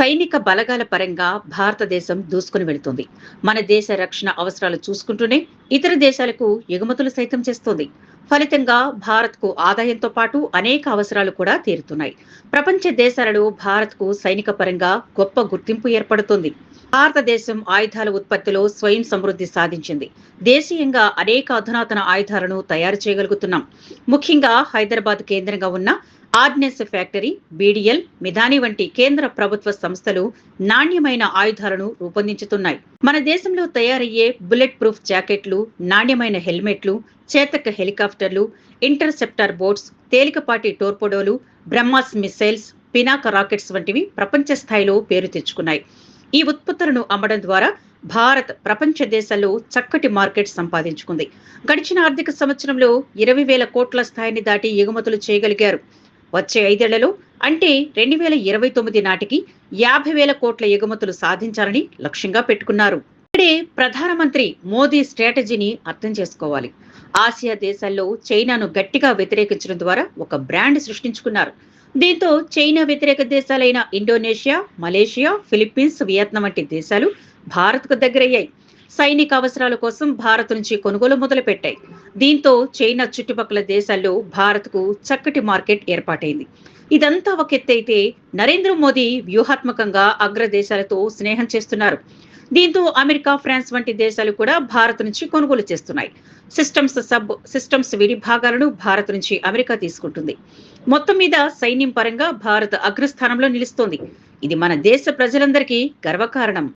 సైనిక బలగాల పరంగా భారతదేశం దూసుకుని వెళుతుంది. మన దేశ రక్షణ అవసరాలు చూసుకుంటూనే ఇతర దేశాలకు ఎగుమతులు సైతం చేస్తోంది. ఫలితంగా భారత్కు ఆదాయంతో పాటు అనేక అవసరాలు కూడా తీరుతున్నాయి. ప్రపంచ దేశాలలో భారత్కు సైనిక పరంగా గొప్ప గుర్తింపు ఏర్పడుతుంది. భారతదేశం ఆయుధాల ఉత్పత్తిలో స్వయం సమృద్ధి సాధించింది. దేశీయంగా అనేక అధునాతన ఆయుధాలను తయారు చేయగలుగుతున్నాం. ముఖ్యంగా హైదరాబాద్ కేంద్రంగా ఉన్న ఆర్డినెన్స్ ఫ్యాక్టరీ బీడీఎల్ మిధాని వంటి కేంద్ర ప్రభుత్వ సంస్థలు నాణ్యమైన ఆయుధాలను రూపొందించుతున్నాయి. మన దేశంలో తయారయ్యే బుల్లెట్ ప్రూఫ్ జాకెట్లు నాణ్యమైన హెల్మెట్లు చేతక హెలికాప్టర్లు ఇంటర్సెప్టార్ బోట్స్ తేలికపాటి టోర్పోడోలు బ్రహ్మాస్ మిసైల్స్ పినాక రాకెట్స్ వంటివి ప్రపంచ స్థాయిలో పేరు తెచ్చుకున్నాయి. ఈ ఉత్పత్తులను అమ్మడం ద్వారా భారత్ ప్రపంచ దేశాల్లో చక్కటి మార్కెట్ సంపాదించుకుంది. గడిచిన ఆర్థిక సంవత్సరంలో ఇరవై వేల కోట్ల స్థాయిని దాటి ఎగుమతులు చేయగలిగారు. వచ్చే ఐదేళ్ళలో అంటే రెండు వేల ఇరవై తొమ్మిది నాటికి యాభై వేల కోట్ల ఎగుమతులు సాధించాలని లక్ష్యంగా పెట్టుకున్నారు. ఇక్కడే ప్రధానమంత్రి మోదీ స్ట్రాటజీని అర్థం చేసుకోవాలి. ఆసియా దేశాల్లో చైనాను గట్టిగా వ్యతిరేకించడం ద్వారా ఒక బ్రాండ్ సృష్టించుకున్నారు. దీంతో చైనా వ్యతిరేక దేశాలైన ఇండోనేషియా మలేషియా ఫిలిప్పీన్స్ వియత్నాం వంటి దేశాలు భారత్కు దగ్గరయ్యాయి. సైనిక అవసరాల కోసం భారత్ నుంచి కొనుగోలు మొదలుపెట్టాయి. దీంతో చైనా చుట్టుపక్కల దేశాల్లో భారత్కు చక్కటి మార్కెట్ ఏర్పాటైంది. ఇదంతా ఒక ఎత్తైతే నరేంద్ర మోదీ వ్యూహాత్మకంగా అగ్ర దేశాలతో స్నేహం చేస్తున్నారు. దీంతో అమెరికా ఫ్రాన్స్ వంటి దేశాలు కూడా భారత్ నుంచి కొనుగోలు చేస్తున్నాయి. సిస్టమ్స్ సబ్ సిస్టమ్స్ విడి భాగాలను భారత్ నుంచి అమెరికా తీసుకుంటుంది. మొత్తం మీద సైన్యం పరంగా భారత్ అగ్రస్థానంలో నిలుస్తోంది. ఇది మన దేశ ప్రజలందరికీ గర్వకారణం.